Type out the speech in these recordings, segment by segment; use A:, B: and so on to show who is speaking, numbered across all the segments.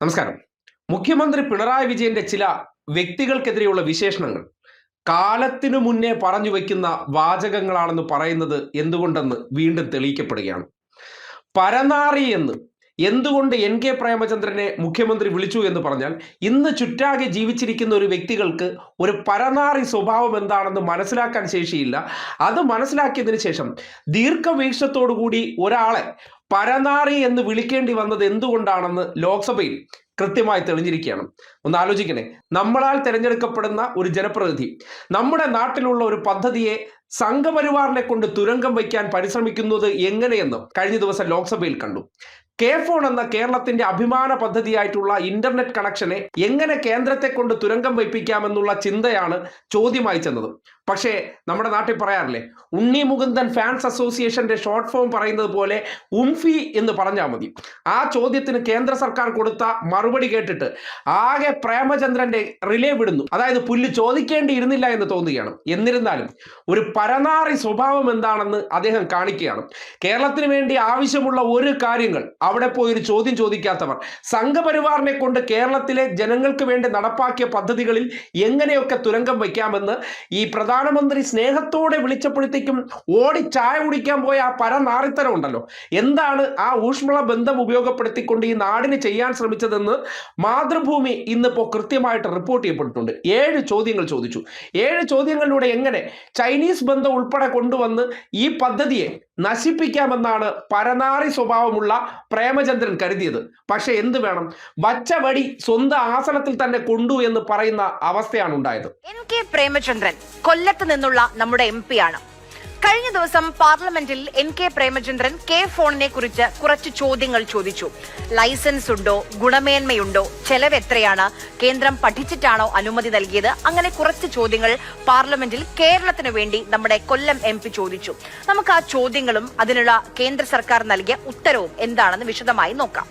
A: നമസ്കാരം. മുഖ്യമന്ത്രി പിണറായി വിജയന്റെ ചില വ്യക്തികൾക്കെതിരെയുള്ള വിശേഷണങ്ങൾ. കാലത്തിനു മുന്നേ പറഞ്ഞു വയ്ക്കുന്ന വാചകങ്ങളാണെന്ന് പറയുന്നത് എന്തുകൊണ്ടെന്ന് വീണ്ടും തെളിയിക്കപ്പെടുകയാണ്. പരനാറി എന്ന് എന്തുകൊണ്ട് എൻ കെ പ്രേമചന്ദ്രനെ മുഖ്യമന്ത്രി വിളിച്ചു എന്ന് പറഞ്ഞാൽ ഇന്ന് ചുറ്റാകെ ജീവിച്ചിരിക്കുന്ന ഒരു വ്യക്തികൾക്ക് ഒരു പരനാറി സ്വഭാവം എന്താണെന്ന് മനസ്സിലാക്കാൻ ശേഷിയില്ല. അത് മനസ്സിലാക്കിയതിന് ശേഷം ദീർഘവീക്ഷത്തോടു കൂടി ഒരാളെ പരനാറി എന്ന് വിളിക്കേണ്ടി വന്നത് എന്തുകൊണ്ടാണെന്ന് ലോക്സഭയിൽ കൃത്യമായി തെളിഞ്ഞിരിക്കുകയാണ്. ഒന്ന് ആലോചിക്കണേ. നമ്മളാൽ തിരഞ്ഞെടുക്കപ്പെടുന്ന ഒരു ജനപ്രതിനിധി നമ്മുടെ നാട്ടിലുള്ള ഒരു പദ്ധതിയെ സംഘപരിവാറിനെ കൊണ്ട് തുരങ്കം വയ്ക്കാൻ പരിശ്രമിക്കുന്നത് എങ്ങനെയെന്നും കഴിഞ്ഞ ദിവസം ലോക്സഭയിൽ കണ്ടു. കെ ഫോൺ എന്ന കേരളത്തിന്റെ അഭിമാന പദ്ധതിയായിട്ടുള്ള ഇന്റർനെറ്റ് കണക്ഷനെ എങ്ങനെ കേന്ദ്രത്തെ കൊണ്ട് തുരങ്കം വയ്പ്പിക്കാമെന്നുള്ള ചിന്തയാണ് ചോദ്യമായി ചെന്നത്. പക്ഷേ നമ്മുടെ നാട്ടിൽ പറയാറില്ലേ ഉണ്ണി മുകുന്ദൻ ഫാൻസ് അസോസിയേഷന്റെ ഷോർട്ട് ഫോം പറയുന്നത് പോലെ ഉംഫി എന്ന് പറഞ്ഞാൽ മതി. ആ ചോദ്യത്തിന് കേന്ദ്ര സർക്കാർ കൊടുത്ത മറുപടി കേട്ടിട്ട് ആകെ പ്രേമചന്ദ്രന്റെ റിലേ വിടുന്നു. അതായത് പുല്ല് ചോദിക്കേണ്ടിയിരുന്നില്ല എന്ന് തോന്നുകയാണ്. എന്നിരുന്നാലും ഒരു പരനാറി സ്വഭാവം എന്താണെന്ന് അദ്ദേഹം കാണിക്കുകയാണ്. കേരളത്തിന് വേണ്ടി ആവശ്യമുള്ള ഒരു കാര്യങ്ങൾ അവിടെ പോയി ഒരു ചോദ്യം ചോദിക്കാത്തവർ. സംഘപരിവാറിനെ കൊണ്ട് കേരളത്തിലെ ജനങ്ങൾക്ക് വേണ്ടി നടപ്പാക്കിയ പദ്ധതികളിൽ എങ്ങനെയൊക്കെ തുരങ്കം വയ്ക്കാമെന്ന് ഈ പ്രധാനമന്ത്രി സ്നേഹത്തോടെ വിളിച്ചപ്പോഴത്തേക്കും ഓടി ചായ കുടിക്കാൻ പോയ ആ പരനാറിത്തരം ഉണ്ടല്ലോ. എന്താണ് ആ ഊഷ്മള ബന്ധം ഉപയോഗപ്പെടുത്തിക്കൊണ്ട് ഈ നാടിന് ചെയ്യാൻ ശ്രമിച്ചതെന്ന് മാതൃഭൂമി ഇന്നിപ്പോൾ കൃത്യമായിട്ട് റിപ്പോർട്ട് ചെയ്യപ്പെട്ടിട്ടുണ്ട്. ഏഴ് ചോദ്യങ്ങൾ ചോദിച്ചു. ഏഴ് ചോദ്യങ്ങളിലൂടെ എങ്ങനെ ചൈനീസ് ബന്ധം ഉൾപ്പെടെ കൊണ്ടുവന്ന് ഈ പദ്ധതിയെ നശിപ്പിക്കാമെന്നാണ് പരനാറി സ്വഭാവമുള്ള പ്രേമചന്ദ്രൻ കരുതിയത്. പക്ഷെ എന്ത് വേണം? വച്ച വടി സ്വന്തം ആസനത്തിൽ തന്നെ കൊണ്ടു എന്ന് പറയുന്ന അവസ്ഥയാണ് ഉണ്ടായത്.
B: എൻ കെ പ്രേമചന്ദ്രൻ കൊല്ലത്ത് നിന്നുള്ള നമ്മുടെ എം ആണ്. കഴിഞ്ഞ ദിവസം പാർലമെന്റിൽ എൻ കെ പ്രേമചന്ദ്രൻ കെ ഫോണിനെ കുറിച്ച് കുറച്ച് ചോദ്യങ്ങൾ ചോദിച്ചു. ലൈസൻസ് ഉണ്ടോ? ഗുണമേന്മയുണ്ടോ? ചെലവ് എത്രയാണ്? കേന്ദ്രം പഠിച്ചിട്ടാണോ അനുമതി നൽകിയത്? അങ്ങനെ കുറച്ച് ചോദ്യങ്ങൾ പാർലമെന്റിൽ കേരളത്തിന് വേണ്ടി നമ്മുടെ കൊല്ലം എം ചോദിച്ചു. നമുക്ക് ആ ചോദ്യങ്ങളും അതിനുള്ള കേന്ദ്ര സർക്കാർ നൽകിയ ഉത്തരവും എന്താണെന്ന് വിശദമായി നോക്കാം.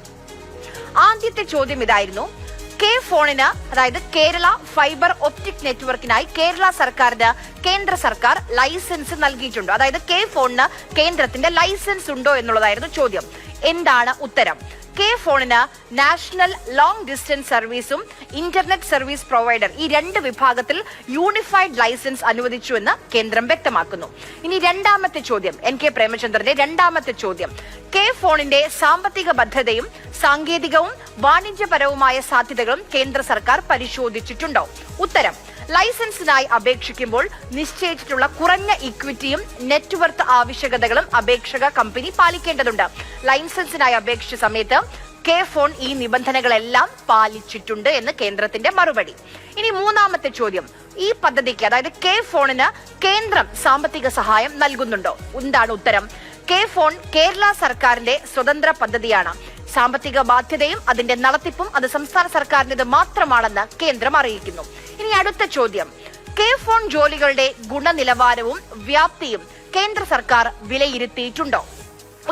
B: ആദ്യത്തെ ചോദ്യം ഇതായിരുന്നു. കെ ഫോണിന് അതായത് കേരള ഫൈബർ ഒപ്റ്റിക് നെറ്റ്വർക്കിനായി കേരള സർക്കാരിന് കേന്ദ്ര സർക്കാർ ലൈസൻസ് നൽകിയിട്ടുണ്ടോ. അതായത് കെ ഫോണിന് കേന്ദ്രത്തിന്റെ ലൈസൻസ് ഉണ്ടോ എന്നുള്ളതായിരുന്നു ചോദ്യം. എന്താണ് ഉത്തരം? കെ ഫോണിന് നാഷണൽ ലോങ് ഡിസ്റ്റൻസ് സർവീസും ഇന്റർനെറ്റ് സർവീസ് പ്രൊവൈഡർ ഈ രണ്ട് വിഭാഗത്തിൽ യൂണിഫൈഡ് ലൈസൻസ് അനുവദിച്ചുവെന്ന് കേന്ദ്രം വ്യക്തമാക്കുന്നു. ഇനി രണ്ടാമത്തെ ചോദ്യം എൻ കെ പ്രേമചന്ദ്രന്റെ രണ്ടാമത്തെ ചോദ്യം. കെ ഫോണിന്റെ സാമ്പത്തിക ബദ്ധതയും സാങ്കേതികവും വാണിജ്യപരവുമായ സാധ്യതകളും കേന്ദ്ര സർക്കാർ പരിശോധിച്ചിട്ടുണ്ടോ? ഉത്തരം ലൈസൻസിനായി അപേക്ഷിക്കുമ്പോൾ നിശ്ചയിച്ചിട്ടുള്ള കുറഞ്ഞ ഇക്വിറ്റിയും നെറ്റ്വർത്ത് ആവശ്യകതകളും അപേക്ഷക കമ്പനി പാലിക്കേണ്ടതുണ്ട്. ലൈസൻസിനായി അപേക്ഷിച്ച സമയത്ത് കെ ഫോൺ ഈ നിബന്ധനകളെല്ലാം പാലിച്ചിട്ടുണ്ട് എന്ന് കേന്ദ്രത്തിന്റെ മറുപടി. ഇനി മൂന്നാമത്തെ ചോദ്യം. ഈ പദ്ധതിക്ക് അതായത് കെ ഫോണിന് കേന്ദ്രം സാമ്പത്തിക സഹായം നൽകുന്നുണ്ടോ? എന്താണ് ഉത്തരം? കെ ഫോൺ കേരള സർക്കാരിന്റെ സ്വതന്ത്ര പദ്ധതിയാണ്. സാമ്പത്തിക ബാധ്യതയും അതിന്റെ നടത്തിപ്പും അത് സംസ്ഥാന സർക്കാരിന്റേത് മാത്രമാണെന്ന് കേന്ദ്രം അറിയിക്കുന്നു. ഇനി അടുത്ത ചോദ്യം. കെ ഫോൺ ജോലികളുടെ ഗുണനിലവാരവും വ്യാപ്തിയും കേന്ദ്ര സർക്കാർ വിലയിരുത്തിയിട്ടുണ്ടോ?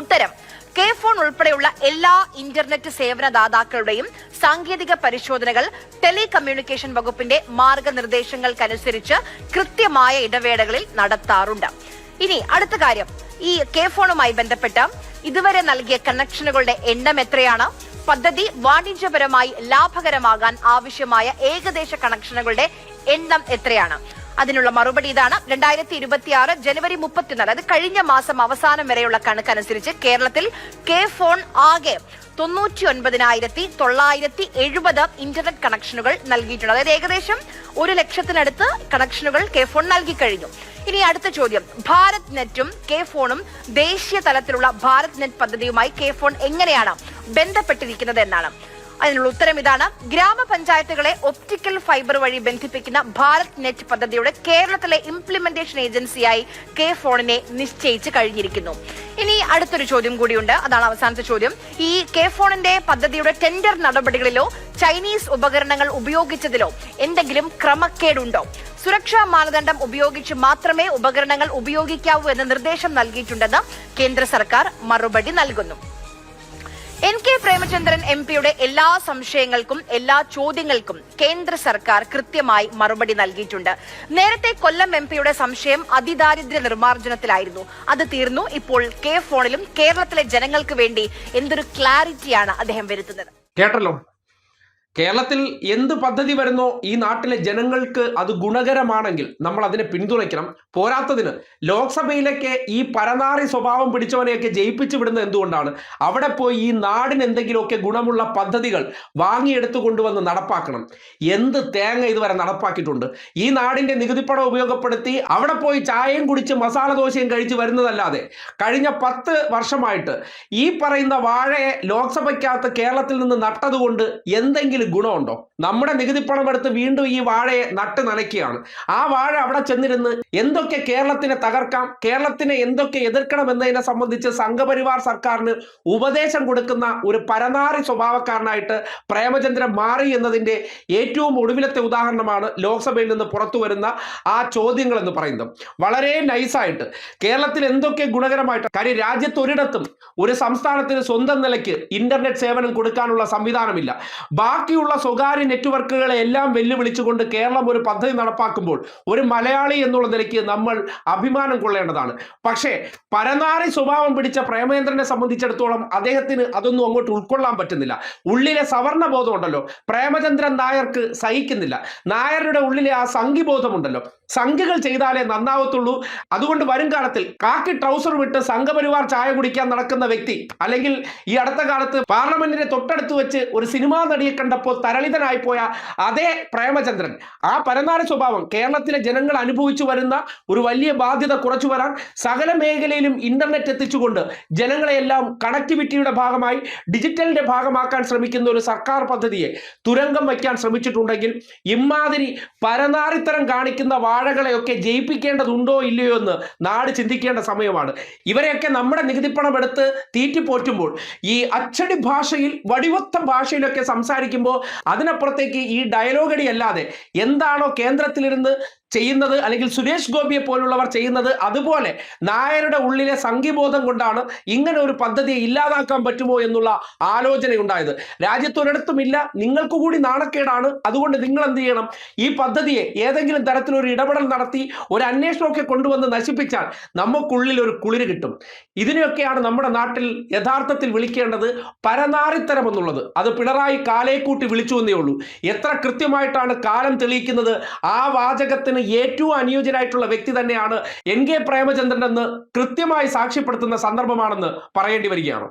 B: ഉത്തരം കെ ഫോൺ ഉൾപ്പെടെയുള്ള എല്ലാ ഇന്റർനെറ്റ് സേവനദാതാക്കളുടെയും സാങ്കേതിക പരിശോധനകൾ ടെലികമ്മ്യൂണിക്കേഷൻ വകുപ്പിന്റെ മാർഗനിർദ്ദേശങ്ങൾക്കനുസരിച്ച് കൃത്യമായ ഇടവേളകളിൽ നടത്താറുണ്ട്. ഇനി അടുത്ത കാര്യം ഈ കെ ഫോണുമായി ബന്ധപ്പെട്ട് ഇതുവരെ നൽകിയ കണക്ഷനുകളുടെ എണ്ണം എത്രയാണ്? പദ്ധതി വാണിജ്യപരമായി ലാഭകരമാകാൻ ആവശ്യമായ ഏകദേശ കണക്ഷനുകളുടെ എണ്ണം എത്രയാണ്? അതിനുള്ള മറുപടി ഇതാണ്. രണ്ടായിരത്തി ഇരുപത്തി ആറ് ജനുവരി മുപ്പത്തിനാല് അത് കഴിഞ്ഞ മാസം അവസാനം വരെയുള്ള കണക്കനുസരിച്ച് കേരളത്തിൽ കെ ഫോൺ ആകെ തൊണ്ണൂറ്റി ഒൻപതിനായിരത്തി തൊള്ളായിരത്തി എഴുപത് ഇന്റർനെറ്റ് കണക്ഷനുകൾ നൽകിയിട്ടുണ്ട്. അതായത് ഏകദേശം ഒരു ലക്ഷത്തിനടുത്ത് കണക്ഷനുകൾ കെ ഫോൺ നൽകി കഴിഞ്ഞു. ഇനി അടുത്ത ചോദ്യം. ഭാരത് നെറ്റും കെ ഫോണും ദേശീയ തലത്തിലുള്ള ഭാരത് നെറ്റ് പദ്ധതിയുമായി കെ ഫോൺ എങ്ങനെയാണ് ബന്ധപ്പെട്ടിരിക്കുന്നത് എന്നാണ് അതിനുള്ള ഉത്തരം ഇതാണ്. ഗ്രാമപഞ്ചായത്തുകളെ ഒപ്റ്റിക്കൽ ഫൈബർ വഴി ബന്ധിപ്പിക്കുന്ന ഭാരത് നെറ്റ് പദ്ധതിയുടെ കേരളത്തിലെ ഇംപ്ലിമെന്റേഷൻ ഏജൻസിയായി കെ ഫോണിനെ നിശ്ചയിച്ച് കഴിഞ്ഞിരിക്കുന്നു. ഇനി അടുത്തൊരു ചോദ്യം കൂടിയുണ്ട്. അതാണ് അവസാനത്തെ ചോദ്യം. ഈ കെ ഫോണിന്റെ പദ്ധതിയുടെ ടെൻഡർ നടപടികളിലോ ചൈനീസ് ഉപകരണങ്ങൾ ഉപയോഗിച്ചതിലോ എന്തെങ്കിലും ക്രമക്കേടുണ്ടോ? സുരക്ഷാ മാനദണ്ഡം ഉപയോഗിച്ച് മാത്രമേ ഉപകരണങ്ങൾ ഉപയോഗിക്കാവൂ എന്ന നിർദ്ദേശം നൽകിയിട്ടുണ്ടെന്ന് കേന്ദ്ര സർക്കാർ മറുപടി നൽകുന്നു. എൻ കെ പ്രേമചന്ദ്രൻ എം പിയുടെ എല്ലാ സംശയങ്ങൾക്കും എല്ലാ ചോദ്യങ്ങൾക്കും കേന്ദ്ര സർക്കാർ കൃത്യമായി മറുപടി നൽകിയിട്ടുണ്ട്. നേരത്തെ കൊല്ലം എം പിയുടെ സംശയം അതിദാരിദ്ര്യ നിർമ്മാർജനത്തിലായിരുന്നു. അത് തീർന്നു. ഇപ്പോൾ കെ ഫോണിലും കേരളത്തിലെ ജനങ്ങൾക്ക് വേണ്ടി എന്തൊരു ക്ലാരിറ്റിയാണ് അദ്ദേഹം വരുത്തുന്നത്?
A: കേട്ടല്ലോ. കേരളത്തിൽ എന്ത് പദ്ധതി വരുന്നോ ഈ നാട്ടിലെ ജനങ്ങൾക്ക് അത് ഗുണകരമാണെങ്കിൽ നമ്മൾ അതിനെ പിന്തുണയ്ക്കണം. പോരാത്തതിന് ലോക്സഭയിലൊക്കെ ഈ പരനാറി സ്വഭാവം പിടിച്ചവനെയൊക്കെ ജയിപ്പിച്ചു വിടുന്നത് എന്തുകൊണ്ടാണ്? അവിടെ പോയി ഈ നാടിന് എന്തെങ്കിലുമൊക്കെ ഗുണമുള്ള പദ്ധതികൾ വാങ്ങിയെടുത്തു കൊണ്ടുവന്ന് നടപ്പാക്കണം. എന്ത് തേങ്ങ ഇതുവരെ നടപ്പാക്കിയിട്ടുണ്ട്? ഈ നാടിന്റെ നികുതിപ്പണം ഉപയോഗപ്പെടുത്തി അവിടെ പോയി ചായയും കുടിച്ച് മസാല ദോശയും കഴിച്ച് വരുന്നതല്ലാതെ കഴിഞ്ഞ പത്ത് വർഷമായിട്ട് ഈ പറയുന്ന വാഴയെ ലോക്സഭയ്ക്കകത്ത് കേരളത്തിൽ നിന്ന് നട്ടതുകൊണ്ട് എന്തെങ്കിലും ഗുണമുണ്ടോ? നമ്മുടെ നികുതി പണം എടുത്ത് വീണ്ടും ഈ വാഴയെ നട്ട് നനയ്ക്കുകയാണ്. ആ വാഴ അവിടെ ചെന്നിരുന്ന് എന്തൊക്കെ കേരളത്തിനെ തകർക്കാം കേരളത്തിനെ എന്തൊക്കെ എതിർക്കണം എന്നതിനെ സംബന്ധിച്ച് സംഘപരിവാർ സർക്കാരിന് ഉപദേശം കൊടുക്കുന്ന ഒരു പരനാറി സ്വഭാവക്കാരനായിട്ട് പ്രേമചന്ദ്രൻ മാറി എന്നതിന്റെ ഏറ്റവും ഒടുവിലത്തെ ഉദാഹരണമാണ് ലോക്സഭയിൽ നിന്ന് പുറത്തു വരുന്ന ആ ചോദ്യങ്ങൾ എന്ന് പറയുന്നത്. വളരെ നൈസായിട്ട് കേരളത്തിൽ എന്തൊക്കെ ഗുണകരമായിട്ട് കാര്യം രാജ്യത്ത് ഒരിടത്തും ഒരു സംസ്ഥാനത്തിന് സ്വന്തം നിലയ്ക്ക് ഇന്റർനെറ്റ് സേവനം കൊടുക്കാനുള്ള സംവിധാനമില്ല. ബാക്കിയുള്ള സ്വകാര്യ നെറ്റ്വർക്കുകളെ എല്ലാം വെല്ലുവിളിച്ചുകൊണ്ട് കേരളം ഒരു പദ്ധതി നടപ്പാക്കുമ്പോൾ ഒരു മലയാളി എന്നുള്ള നിലയ്ക്ക് നമ്മൾ അഭിമാനം കൊള്ളേണ്ടതാണ്. പക്ഷേ പരനാറി സ്വഭാവം പിടിച്ച പ്രേമേന്ദ്രനെ സംബന്ധിച്ചിടത്തോളം അദ്ദേഹത്തിന് അതൊന്നും അങ്ങോട്ട് ഉൾക്കൊള്ളാൻ പറ്റുന്നില്ല. ഉള്ളിലെ സവർണ ബോധമുണ്ടല്ലോ പ്രേമചന്ദ്രൻ നായർക്ക് സഹിക്കുന്നില്ല. നായരുടെ ഉള്ളിലെ ആ സംഘിബോധമുണ്ടല്ലോ. സംഘികൾ ചെയ്താലേ നന്നാവത്തുള്ളൂ. അതുകൊണ്ട് വരും കാലത്തിൽ കാക്കി ട്രൗസർ വിട്ട് സംഘപരിവാർ ചായ കുടിക്കാൻ നടക്കുന്ന വ്യക്തി അല്ലെങ്കിൽ ഈ അടുത്ത കാലത്ത് പാർലമെന്റിന്റെ തൊട്ടടുത്ത് വെച്ച് ഒരു സിനിമാ നടിയെ കണ്ടപ്പോൾ തരളിതനായി പോയ അതേ പ്രേമചന്ദ്രൻ. ആ പരനാറി സ്വഭാവം കേരളത്തിലെ ജനങ്ങൾ അനുഭവിച്ചു വരുന്ന ഒരു വലിയ ബാധ്യത കുറച്ചു വരാൻ സകല മേഖലയിലും ഇന്റർനെറ്റ് എത്തിച്ചുകൊണ്ട് ജനങ്ങളെയെല്ലാം കണക്ടിവിറ്റിയുടെ ഭാഗമായി ഡിജിറ്റലിന്റെ ഭാഗമാക്കാൻ ശ്രമിക്കുന്ന ഒരു സർക്കാർ പദ്ധതിയെ തുരങ്കം വയ്ക്കാൻ ശ്രമിച്ചിട്ടുണ്ടെങ്കിൽ ഇമാതിരി പരനാറിത്തരം കാണിക്കുന്ന വാഴകളെയൊക്കെ ജയിപ്പിക്കേണ്ടതുണ്ടോ ഇല്ലയോ എന്ന് നാട് ചിന്തിക്കേണ്ട സമയമാണ്. ഇവരെയൊക്കെ നമ്മുടെ നികുതിപ്പണം എടുത്ത് തീറ്റിപ്പോറ്റുമ്പോൾ ഈ അച്ചടി ഭാഷയിൽ വടിവൊത്ത ഭാഷയിലൊക്കെ സംസാരിക്കുമ്പോൾ അതിനപ്പുറത്തേക്ക് ഈ ഡയലോഗടി അല്ലാതെ എന്താണോ കേന്ദ്രത്തിലിരുന്ന് ചെയ്യുന്നത് അല്ലെങ്കിൽ സുരേഷ് ഗോപിയെ പോലുള്ളവർ ചെയ്യുന്നത് അതുപോലെ നായരുടെ ഉള്ളിലെ സംഘിബോധം കൊണ്ടാണ് ഇങ്ങനെ ഒരു പദ്ധതിയെ ഇല്ലാതാക്കാൻ പറ്റുമോ എന്നുള്ള ആലോചനയുണ്ടായത്. രാജ്യത്തൊരിടത്തുമില്ല നിങ്ങൾക്ക് കൂടി നാണക്കേടാണ്. അതുകൊണ്ട് നിങ്ങൾ എന്ത് ചെയ്യണം? ഈ പദ്ധതിയെ ഏതെങ്കിലും തരത്തിലൊരു ഇടപെടൽ നടത്തി ഒരു അന്വേഷണമൊക്കെ കൊണ്ടുവന്ന് നശിപ്പിച്ചാൽ നമുക്കുള്ളിൽ ഒരു കുളിര് കിട്ടും. ഇതിനെയൊക്കെയാണ് നമ്മുടെ നാട്ടിൽ യഥാർത്ഥത്തിൽ വിളിക്കേണ്ടത് പരനാറിത്തരം എന്നുള്ളത്. അത് പിണറായി കാലേക്കൂട്ടി വിളിച്ചു എന്നേ ഉള്ളൂ. എത്ര കൃത്യമായിട്ടാണ് കാലം തെളിയിക്കുന്നത്? ആ വാചകത്തിന് ഏറ്റവും അനുയോജ്യനായിട്ടുള്ള വ്യക്തി തന്നെയാണ് എൻ കെ പ്രേമചന്ദ്രൻ എന്ന് കൃത്യമായി സാക്ഷ്യപ്പെടുത്തുന്ന സന്ദർഭമാണെന്ന് പറയേണ്ടി വരികയാണ്.